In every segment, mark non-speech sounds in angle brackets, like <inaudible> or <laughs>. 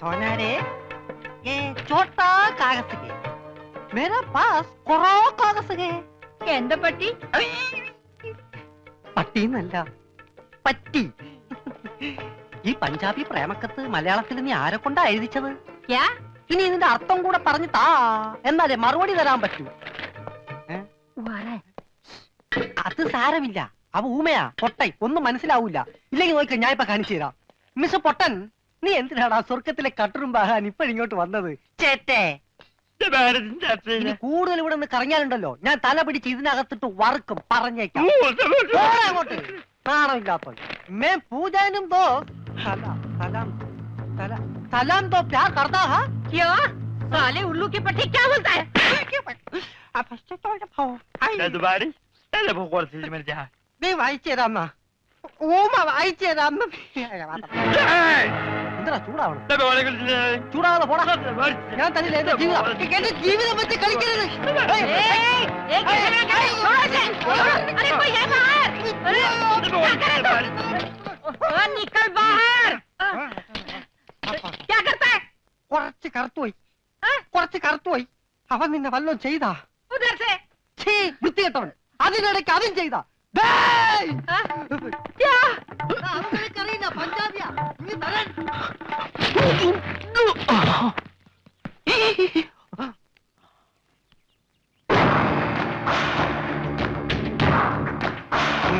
सोना रे ये छोटा कागज है मेरा पास करो कागज है എന്താ പറ്റി പട്ടിന്നല്ല പറ്റി ഈ പഞ്ചാബി പ്രേമക്കത്ത് മലയാളത്തിൽ നീ ആരെ കൊണ്ടാ എഴുതിച്ചത് ക്യാ ഇനി ഇതിന്റെ അർത്ഥം കൂടെ പറഞ്ഞു താ എന്നാലേ മറുപടി തരാൻ പറ്റൂ വരെ അത് സാരമില്ല അവ ഊമയാ പൊട്ടൈ ഒന്നും മനസ്സിലാവൂല ഇല്ലെങ്കിൽ നോക്ക ഞാൻ ഇപ്പൊ കാണിച്ചു തരാം മിസ് പൊട്ടൻ നീ എന്തിനാടാ സ്വർഗത്തിലെ കട്ടറും ബാഹാൻ ഇപ്പോഴിങ്ങോട്ട് വന്നത് ചേട്ടേ ഇനി കൂടുതൽ ഇവിടെ നിന്ന് കറങ്ങിയാലുണ്ടല്ലോ ഞാൻ തല പിടിച്ച് ഇതിനകത്തിട്ട് വറുക്കും പറഞ്ഞേക്കാം പോടാ അങ്ങോട്ട് നാണമില്ലാത്ത മേ പൂജാനും ദോ സലാം സലാം സലാം സലാം ദോ പ്യാർ കർത്താ ഹാ ക്യാ സാലെ ഉള്ളൂ की पट्टी क्या बोलता है നീ വായിച്ചു തരാം കൊറച്ച് കറുത്തുപോയി കൊറച്ച് കറുത്തുപോയി അവൻ നിന്നെ വല്ലതും ചെയ്താ വൃത്തികെട്ടവൻ അതിനിടയ്ക്ക് അതും ചെയ്താ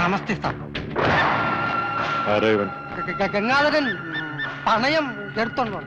നമസ്തേ സാർ. ആരായവൻ ഗംഗാധരൻ പണയം എടുത്തോണ്ടോ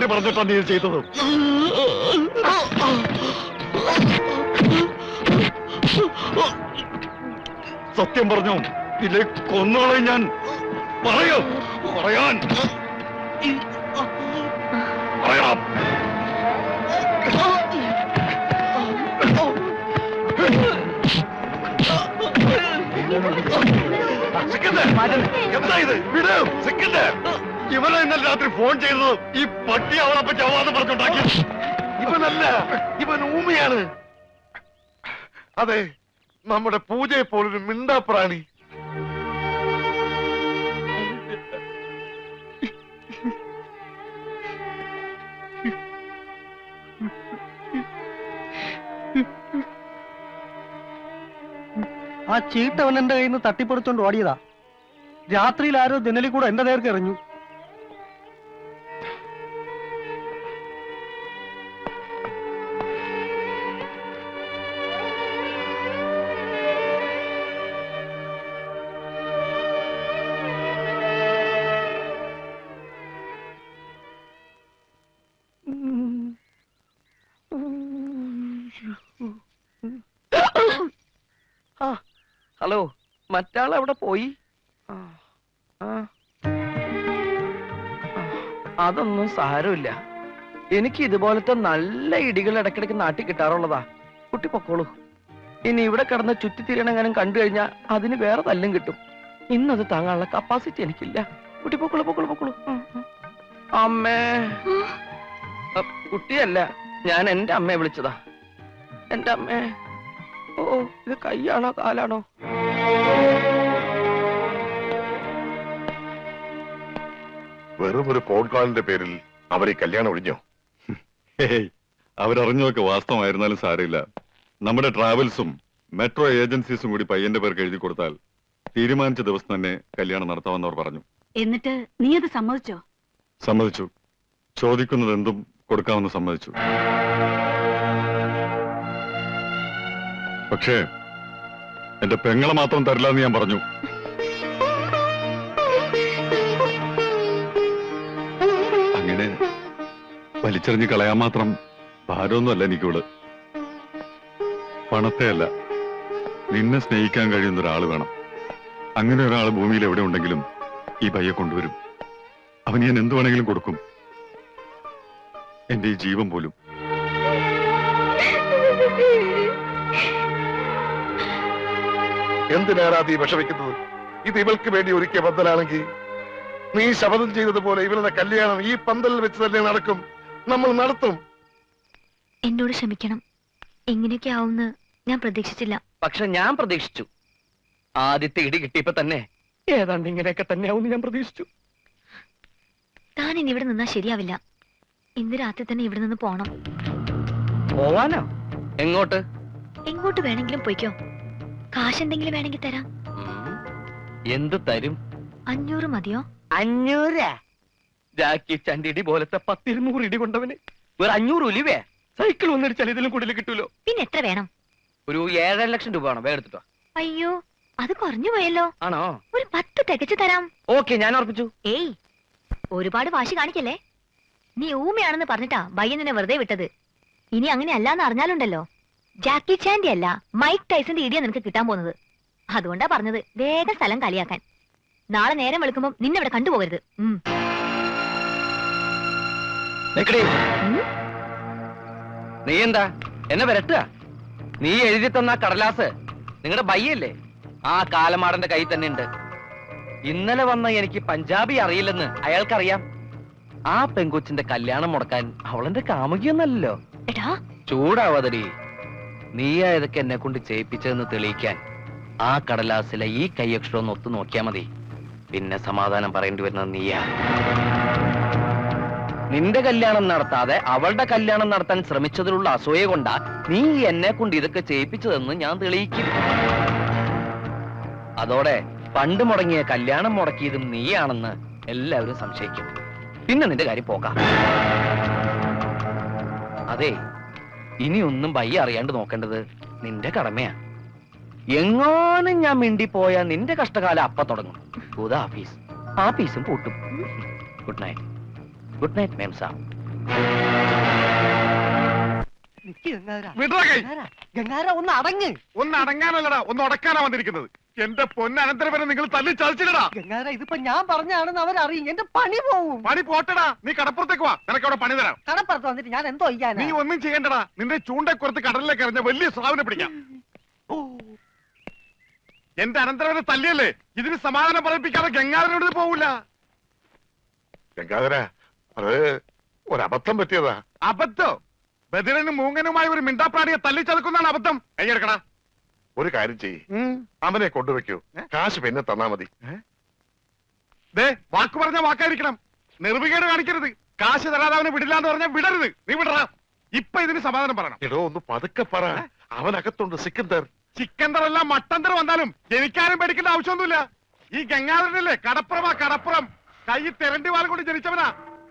ആര് പറഞ്ഞിട്ടാ നീ ചെയ്തത്? സത്യം പറഞ്ഞു? ഇല്ലേ കൊന്നോളെ ഞാൻ. പറയോ. പറയാൻ. പറയാം എന്താ ഇത്? വിടും. സിക്കന്ദർ. ഇവനെ ഇന്നലെ രാത്രി ഫോൺ ചെയ്തത് ഈ പട്ടി അവളെ പറ്റി അവാദം പറഞ്ഞുണ്ടാക്കി ഇവനല്ല ഇവൻ ഊമയാണ്. അതെ നമ്മുടെ പൂജയെ പോലൊരു മിണ്ടാ പ്രാണി. ആ ചീട്ടവൻ എന്റെ കയ്യിൽ നിന്ന് തട്ടിപ്പറിച്ചോണ്ട് ഓടിയതാ. രാത്രിയിൽ ആരോ ജനലിൽ കൂടെ എന്റെ നേർക്ക് എറിഞ്ഞു. ഹലോ മറ്റാൾ അവിടെ പോയി? അതൊന്നും സാരമില്ല. എനിക്ക് ഇതുപോലത്തെ നല്ല ഇടികൾ ഇടയ്ക്കിടയ്ക്ക് നാട്ടി കിട്ടാറുള്ളതാ. കുട്ടി പൊക്കോളൂ. ഇനി ഇവിടെ കിടന്ന് ചുറ്റിത്തിരിയണെങ്ങാനും കണ്ടു കഴിഞ്ഞാൽ അതിന് വേറെ തല്ലും കിട്ടും. ഇന്നത് താങ്ങാനുള്ള കപ്പാസിറ്റി എനിക്കില്ല. കുട്ടി പൊക്കോളൂ പൊക്കോളൂ പൊക്കോളൂ. അമ്മേ. കുട്ടിയല്ല. ഞാൻ എന്റെ അമ്മയെ വിളിച്ചതാ. എന്റെ അമ്മേ ഓ ഇത് കൈയാണോ കാലാണോ? വെറും ഒരു ഫോൺ കോളിന്റെ പേരിൽ അവർ ഈ കല്യാണം ഒഴിഞ്ഞോ? അവരറിഞ്ഞൊക്കെ അവരറിഞ്ഞതൊക്കെ വാസ്തവമായിരുന്നാലും സാരമില്ല. നമ്മുടെ ട്രാവൽസും മെട്രോ ഏജൻസീസും കൂടി പയ്യന്റെ പേർക്ക് എഴുതി കൊടുത്താൽ തീരുമാനിച്ച ദിവസം തന്നെ കല്യാണം നടത്താമെന്നവർ പറഞ്ഞു. എന്നിട്ട് നീ അത് സമ്മതിച്ചോ? സമ്മതിച്ചു. ചോദിക്കുന്നത് എന്തും കൊടുക്കാമെന്ന് സമ്മതിച്ചു. പക്ഷേ എന്റെ പെങ്ങളെ മാത്രം തരില്ല എന്ന് ഞാൻ പറഞ്ഞു. അങ്ങനെ വലിച്ചെറിഞ്ഞ് കളയാൻ മാത്രം ഭാരമൊന്നുമല്ല എനിക്കുള്ളത് പണത്തെ അല്ല നിന്നെ സ്നേഹിക്കാൻ കഴിയുന്ന ഒരാൾ വേണം. അങ്ങനെ ഒരാൾ ഭൂമിയിൽ എവിടെ ഉണ്ടെങ്കിലും ഈ പയ്യെ കൊണ്ടുവരും. അവൻ ഞാൻ എന്തു വേണമെങ്കിലും കൊടുക്കും. എന്റെ ഈ ജീവൻ പോലും. <laughs> എന്തിനാണ് നീ വിഷമിക്കുന്നത്? ഇത് ഇവൾക്ക് വേണ്ടി ഒരുക്കിയ പന്തലാണെങ്കിൽ നീ ശപഥം ചെയ്തതുപോലെ ഇവളുടെ കല്യാണം ഈ പന്തലിൽ വെച്ച് തന്നെ നടക്കും. നമ്മൾ നടത്തും. എന്നോട് ക്ഷമിക്കണം. എങ്ങനെയൊക്കെ ആവുമെന്ന് ഞാൻ പ്രതീക്ഷിച്ചില്ല. പക്ഷെ ഞാൻ പ്രതീക്ഷിച്ചു. ആദ്യത്തെ ഇടി കിട്ടിയപ്പോ തന്നെ ഏതാണ്ട് ഇങ്ങനെയൊക്കെ തന്നെയാവും ഞാൻ പ്രതീക്ഷിച്ചു. താൻ ഇനി ഇവിടെ നിന്നാ ശരിയാവില്ല. ഇന്ന് രാത്രി തന്നെ ഇവിടെ നിന്ന് പോണം. പോവാനോ? എങ്ങോട്ട്? എങ്ങോട്ട് വേണമെങ്കിലും പോയിക്കോ. കാശ് എന്തെങ്കിലും വേണമെങ്കിൽ തരാം. എന്ത് തരും? അഞ്ഞൂറ് മതിയോ? അഞ്ഞൂറ്? ജാക്കി ചണ്ടിടി പോലത്തെ പത്തിരുന്നൂറ് ഇടി കൊണ്ടവന്. ഒരു അഞ്ഞൂറ് ഉലിവേ സൈക്കിൾ ഒന്നിടിച്ചാൽ ഇതിലും കൂടുതൽ കിട്ടൂലോ? പിന്നെ എത്ര വേണം? ഒരു ഏഴര ലക്ഷം രൂപ വേണം. വേഗം അയ്യോ അത് കുറഞ്ഞു പോയല്ലോ. ആണോ? ഒരു പത്ത് തികച്ചു തരാം. ഓക്കെ ഞാൻ ഉറപ്പിച്ചു. ഏയ് ഒരുപാട് വാശി കാണിക്കല്ലേ? നീ ഊമയാണെന്ന് പറഞ്ഞിട്ടാ ബയ്യനെ വെറുതെ വിട്ടത്. ഇനി അങ്ങനെ അല്ലാന്ന് അറിഞ്ഞാലുണ്ടല്ലോ. ജാക്കി ചാൻഡി അല്ല മൈക്ക് ടൈസന്റെ ഇടിയാ നിനക്ക് കിട്ടാൻ പോകുന്നത്. അതുകൊണ്ടാ പറഞ്ഞത് വേഗം സ്ഥലം കളിയാക്കാൻ നാളെ നേരം വെളുക്കുമ്പം നിന്നെ ഇവിടെ കണ്ടുപോകരുത്? നീ എന്താ? എന്നെ വരട്ടുക? നീ എഴുതി തന്ന കടലാസ് നിങ്ങളുടെ ബയ്യല്ലേ? ആ കാലമാടന്റെ കയ്യിൽ തന്നെ ഉണ്ട് ഇന്നലെ വന്ന എനിക്ക് പഞ്ചാബി അറിയില്ലെന്ന് അയാൾക്കറിയാം. ആ പെങ്കൊച്ചിന്റെ കല്യാണം മുടക്കാൻ അവളെന്റെ കാമുകിയൊന്നല്ലോ ചൂടാവാതടി. നീയാ ഇതൊക്കെ എന്നെ കൊണ്ട് ചെയ്യിപ്പിച്ചതെന്ന് തെളിയിക്കാൻ ആ കടലാസിലെ ഈ കൈയക്ഷരം ഒന്ന് ഒത്തു നോക്കിയാ മതി. പിന്നെ സമാധാനം പറയേണ്ടി വരുന്നത് നീയാ. നിന്റെ കല്യാണം നടത്താതെ അവളുടെ കല്യാണം നടത്താൻ ശ്രമിച്ചതിലുള്ള അസൂയ കൊണ്ടാ നീ എന്നെ കൊണ്ട് ഇതൊക്കെ ചെയ്യിപ്പിച്ചതെന്ന് ഞാൻ തെളിയിക്കും. അതോടെ പണ്ട് മുടങ്ങിയ കല്യാണം മുടക്കിയതും നീയാണെന്ന് എല്ലാവരും സംശയിക്കും. പിന്നെ നിന്റെ കാര്യം പോകാം. അതെ ഇനി ഒന്നും വയ്യ അറിയാണ്ട് നോക്കേണ്ടത് നിന്റെ കടമയാ. എങ്ങാനും ഞാൻ മിണ്ടി പോയാൽ നിന്റെ കഷ്ടകാലം അപ്പ തുടങ്ങും. ഭൂത ആഫീസ് ആഫീസും പൂട്ടും. Good night good night ma'am sir ഗംഗാര ഒന്ന് അടങ്ങ്. ഒന്ന് അടങ്ങാനല്ലടാ ഒന്ന് ഉടക്കാനാ വന്നിരിക്കുന്നത്. എന്റെ പൊന്നനന്തരവനെ നിങ്ങൾ തല്ലി ചതിച്ചില്ലടാ. ഗംഗാധര ഇതിപ്പോ ഞാൻ പറഞ്ഞാണെന്ന് അവരറിയും. എന്റെ പണി പോവും. പണി പോട്ടടാ. നീ കടപ്പുറത്തേക്ക് വാ. നിനക്ക് അവിടെ പണി തരാം. കടപ്പുറത്ത് വന്നിട്ട് ഞാൻ എന്തോ ചെയ്യാനാ? നീ ഒന്നും ചെയ്യണ്ടടാ. നിന്റെ ചൂണ്ടക്കുറത്ത് കടലിലേക്ക് എറിഞ്ഞ വലിയ സ്രാവിനെ പിടിക്കാം. എന്റെ അനന്തരവനെ തല്ലിയല്ലേ? ഇതിന് സമാധാനം പറയിപ്പിക്കാതെ ഗംഗാധരനോട് ഇത് പോവില്ല ഗംഗാധര അത് ഒരബദ്ധം പറ്റിയതാ. അബദ്ധം? ബദിരനും മൂങ്ങനുമായി ഒരു മിണ്ടാപ്രാണിയെ തല്ലിച്ചതക്കുന്നതാണ് അബദ്ധം. കൈയെടുക്കണ ഒരു കാര്യം ചെയ്യ്. അവനെ കൊണ്ടുവെക്കൂ കാശ് പിന്നെ തന്നാ മതി. വാക്ക് പറഞ്ഞ വാക്കായിരിക്കണം. നിർവികേട് കാണിക്കരുത്. കാശ് തരാതെ അവനെ വിടില്ലാന്ന് പറഞ്ഞാൽ വിടരുത്. നീ വിടറാ. ഇപ്പൊ ഇതിന് സമാധാനം പറയണം. എടോ ഒന്ന് പതുക്കെ പറ. അവനകത്തുണ്ട് സിക്കന്തർ സിക്കന്തർ എല്ലാം മട്ടന്തർ വന്നാലും ജനിക്കാനും പേടിക്കേണ്ട ആവശ്യമൊന്നുമില്ല. ഈ ഗംഗാധരനല്ലേ? കടപ്പുറമാ കടപ്പുറം. കൈ തെരണ്ടി വാൽ കൊണ്ട് ജനിച്ചവനാ.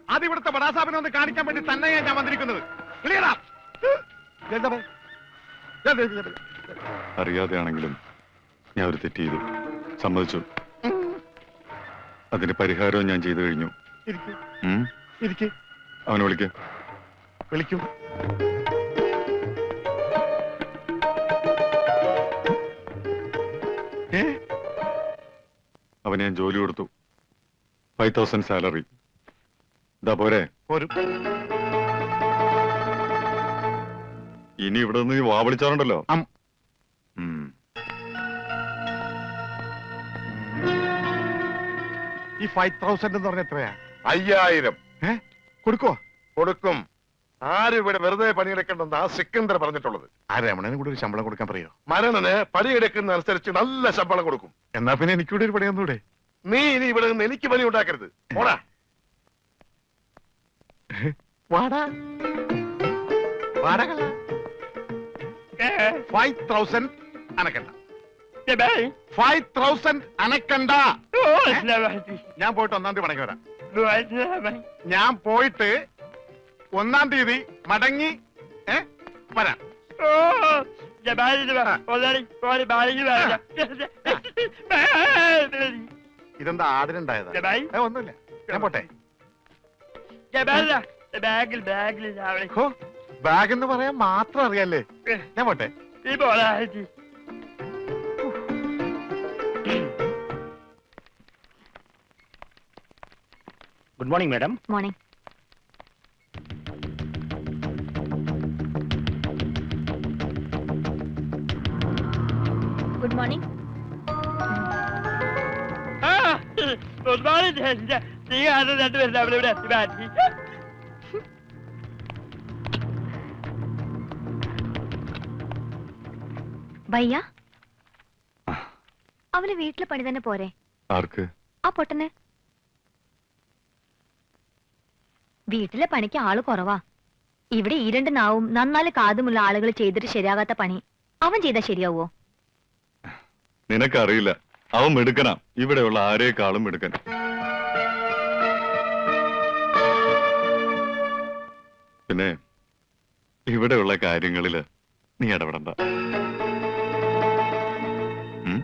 അത് ഇവിടുത്തെ ബടാസാബിനെ ഒന്ന് കാണിക്കാൻ വേണ്ടി തന്നെയാ ഞാൻ വന്നിരിക്കുന്നത്. ക്ലിയറാ അറിയാതെയാണെങ്കിലും ഞാൻ ഒരു തെറ്റ് ചെയ്തു. സമ്മതിച്ചു. അതിന് പരിഹാരവും ഞാൻ ചെയ്തു കഴിഞ്ഞു? അവനെ വിളിക്ക. വിളിക്കും. അവൻ അവന് ഞാൻ ജോലി കൊടുത്തു. Five thousand salary. ഇതാ പോരെ. ഒരു ഇനി ഇവിടെ നിന്ന് വാ ഈ ഫൈവ് തൗസൻഡ് എന്ന് പറഞ്ഞ എത്രയാ? അയ്യായിരം. ഏ? കൊടുക്കോ കൊടുക്കും. ആരും ഇവിടെ വെറുതെ പണിയെടുക്കണ്ടെന്ന് ആ സിക്കന്ദർ പറഞ്ഞിട്ടുള്ളത്. ആ രമണന് കൂടെ ഒരു ശമ്പളം കൊടുക്കാൻ പറയോ? മരണന് പണിയെടുക്കുന്ന അനുസരിച്ച് നല്ല ശമ്പളം കൊടുക്കും. എന്നാ പിന്നെ എനിക്ക് എനിക്കൂടെ ഒരു പണി വന്നൂടെ നീ ഇനി ഇവിടെ നിന്ന് എനിക്ക് പണി ഉണ്ടാക്കരുത്. ഓടാ വാടാ. വാടക ഫൈവ് തൗസൻഡ് അനക്കണ്ട. ഫൈവ് തൗസൻഡ് അനക്കണ്ട ഞാൻ പോയിട്ട് ഒന്നാം തീയതി മടങ്ങി വരാം. ഞാൻ പോയിട്ട് ഒന്നാം തീയതി മടങ്ങി ഏ വരാം. ഇതെന്താ ആടിനുണ്ടായതാ ഏ, ഒന്നുമില്ല. ഞാൻ പോട്ടെ. ബാഗിൽ ബാഗിൽ ബാഗ് എന്ന് പറയാൻ മാത്രം അറിയാല്ലേ? ഞാൻ പോട്ടെ. ഈ പോരാ good morning madam morning good morning good morning നീ ആണ് രണ്ടുപേരും അവിടെ ഇവിടെ എത്തി മാറ്റി ഭയ്യ അവന് വീട്ടിലെ പണി തന്നെ പോരെ. ആർക്ക്? ആ പൊട്ടന്. വീട്ടിലെ പണിക്ക് ആൾ കുറവാ. ഇവിടെ ഈ രണ്ട് നാവും നന്നാൽ കാതുമുള്ള ആളുകൾ ചെയ്തിട്ട് ശരിയാകാത്ത പണി. അവൻ ചെയ്താ ശരിയാവോ? നിനക്കറിയില്ല. അവൻ മിടുക്കനാ. ഇവിടെയുള്ള ആരേക്കാളും മിടുക്കൻ. പിന്നെ ഇവിടെയുള്ള കാര്യങ്ങളിൽ നീ ഇടപെടണ്ട. ഉം?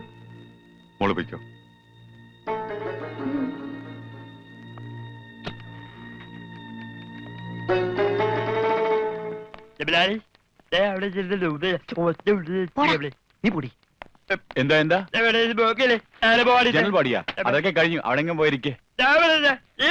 നീ പൊടി. എന്താ എന്താ? ജനൽ പാടിയാ? അതൊക്കെ കഴിഞ്ഞു അവിടെ പോയിരിക്കേ. ഈ